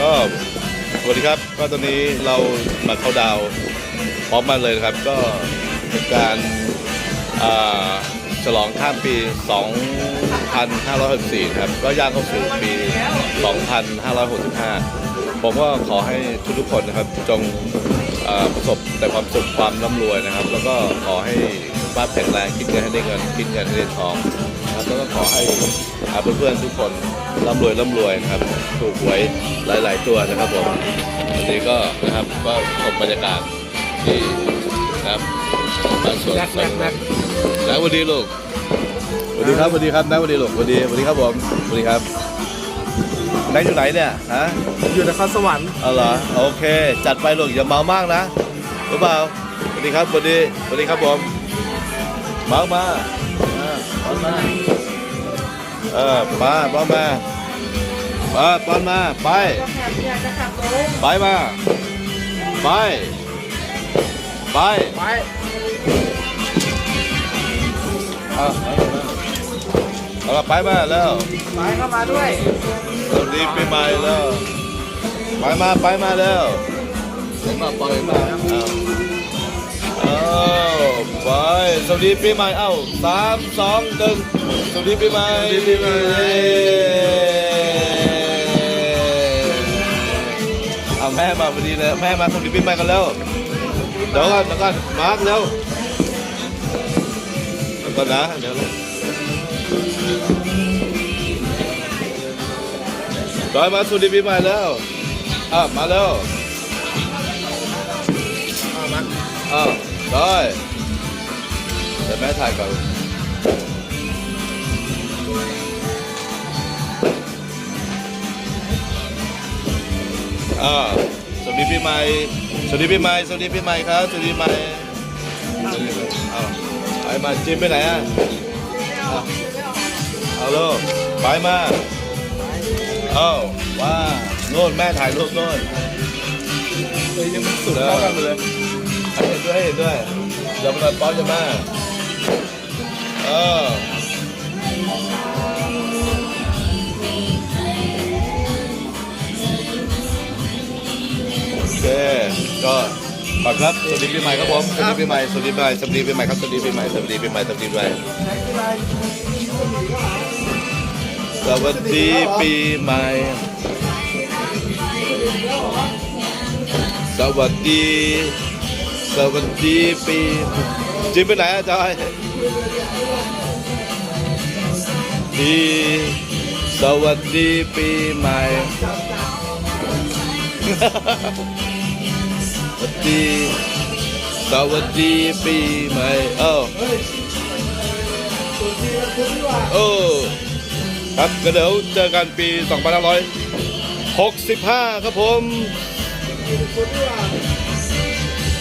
ก็สวัสดีครับก็ตอนนี้เรามาเข้าดาวพร้อมมาเลยนะครับก็เป็นการฉลองข้ามปี 2564นะครับก็ย่างเข้าสู่ปี 2565 ผมก็ขอให้ทุกๆคนนะครับจงประสบแต่ความสุขความร่ำรวยนะครับ แล้วก็ขอให้ สุขภาพแข็งแรงคิดเงินให้ได้เงินคิดเงินให้ได้ทองนะครับแล้วก็ขอให้อ่าเพื่อนๆทุกคนร่ำรวยร่ำรวยนะครับถูกหวยหลาย ๆ ตัวนะครับผมวันนี้ก็นะครับก็ชมบรรยากาศที่นะครับบ้านสวนแม็กแม็กแม็กแล้วสวัสดีลูกสวัสดีครับสวัสดีครับนะสวัสดีลูกสวัสดีสวัสดีครับผมสวัสดีครับนายอยู่ไหนเนี่ยฮะอยู่นครสวรรค์เอาเหรอโอเค จัดไปลูกอย่าเมามากนะรู้เปล่าสวัสดีครับสวัสดีสวัสดีครับผมเมามาอ่าป้อนมาเออมาป้อนมา เออป้อนมา ไป ไปมา ไป ไป ไปเอาเอาละไปมาแล้วไปเข้ามาด้วยสวัสดีปีใหม่แล้ว ไปมา ไปมาแล้ว ไปมา ไปมาเอา วัสดีปีใหม่เอ้าสามสองหนึ่งสวัสดีปีใหม่สวัสดีปีใหม่เอาแม่มาพอดีเลยแม่มาสวัสดีปีใหม่กันแล้วเดี๋ยวก่อนเดี๋ยวก่อนมาร์กเร็วเดี๋ยวก่อนนะเดี๋ยวจอยมาสวัสดีปีใหม่แล้วอะมาแล้วเอามาอ้าวได้เดี๋ยวแม่ถ่ายก่อนอ่าสวัสดีปีใหม่สวัสดีปีใหม่สวัสดีปีใหม่ครับ สวัสดีใหม่สวัสดีปีใหม่อ้าไปมาจิมไปไหนอะเอาลูกไปมาเอาว้าโน่นแม่ถ่ายรูปโน่นเฮ้ยยังไม่สุดเท่ากันเลยเห็นด้วยเห็นด้วยอย่ามาป้อนจะมา ก็ฝากครับสวัสดีปีใหม่ครับผมสวัสดีปีใหม่สวัสดีปีใหม่สวัสดีปีใหม่ครับสวัสดีปีใหม่สวัสดีปีใหม่สวัสดีปีใหม่สวัสดีปีใหม่สวัสดีสวัสดีปีจิมไปไหนอะจอยดีสวัสดีปีใหม่ส วัสดี สวัสดีปีใหม่เอ้าเออครับก็เดี๋ยวเจอกันปี 2565 ครับผมสุดดีกว่า